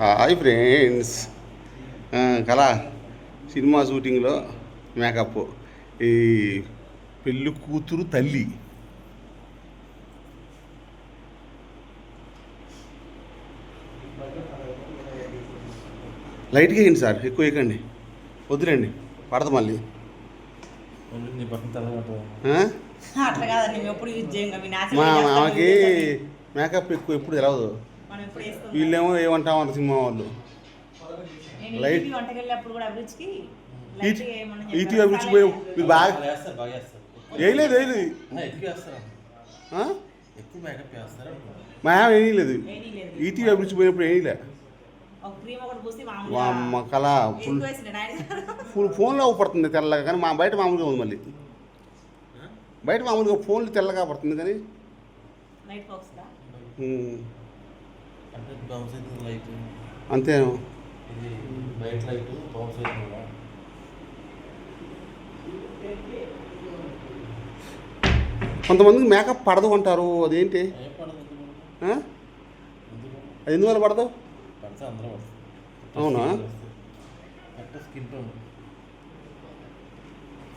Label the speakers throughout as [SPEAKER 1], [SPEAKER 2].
[SPEAKER 1] Hi friends కళా cinema షూటింగ్లో makeup. ఈ పెళ్ళి కూతురు తల్లి. లైట్గా వేయండి సార్ ఎక్కువ వేయకండి. వద్దులేండి పడదు మళ్ళీ.
[SPEAKER 2] మీ
[SPEAKER 1] మామకి. మేకప్ ఎక్కువ ఎప్పుడు తెలవదు వీళ్ళేమో ఏమంటామన్నారు సినిమా వాళ్ళు. లైట్- ఈటీ- అభిరుచి పోయి మీరు బాగా వేయలేదు వేయలేదు
[SPEAKER 3] ఆ, ఎక్కువ వేస్తారు?
[SPEAKER 1] ఆ?
[SPEAKER 3] ఎక్కువ మేకప్ వేస్తారు?
[SPEAKER 1] మా ఆమె వేయలేదు
[SPEAKER 2] ఏమీ లేదు.
[SPEAKER 1] ఈటీవీ అభిరుచి పోయినప్పుడు వేయలే మా కళ ఫుల్. ఫుల్ ఫోన్లో పడుతుంది తెల్లగా కానీ మా బయట మామూలుగా ఉంది మళ్ళీ. బయట మామూలుగా ఫోన్లు తెల్లగా పడుతుంది కానీ అంతేను? కొంతమందికి మేకప్ పడదు అంటారు అదేంటి? అది ఎందువల్ల పడదు?
[SPEAKER 3] పడితే అందరూ పడుతుంది
[SPEAKER 1] అవునా?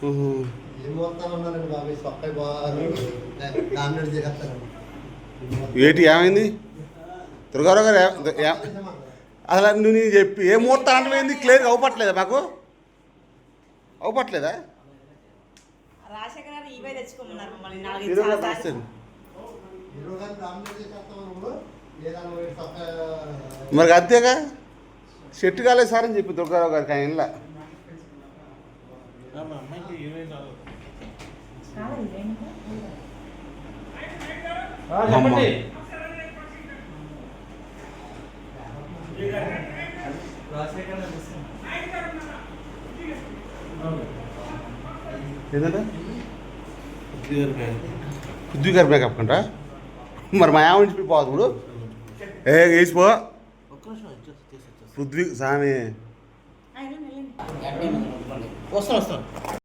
[SPEAKER 1] ఏంటి ఏమైంది? దుర్గారావు గారు అసలు నువ్వు నేను చెప్పి ఏ ముహూర్తం అంటే ఏంది? క్లియర్గా అవపట్లేదా మాకు?
[SPEAKER 4] సొక్క
[SPEAKER 1] మరి అంతేగా? సెట్ కాలేదు సార్ అని చెప్పి దుర్గారావు గారికి ఆయన ఇంట్లో.
[SPEAKER 3] మా బ్యాంక్
[SPEAKER 1] పృథ్వీ గారి కంట? మరి మా నుంచి పోదు ఇప్పుడు. ఏ వేసిపో. పృథ్వీ సామి.
[SPEAKER 3] వస్తాను వస్తాను.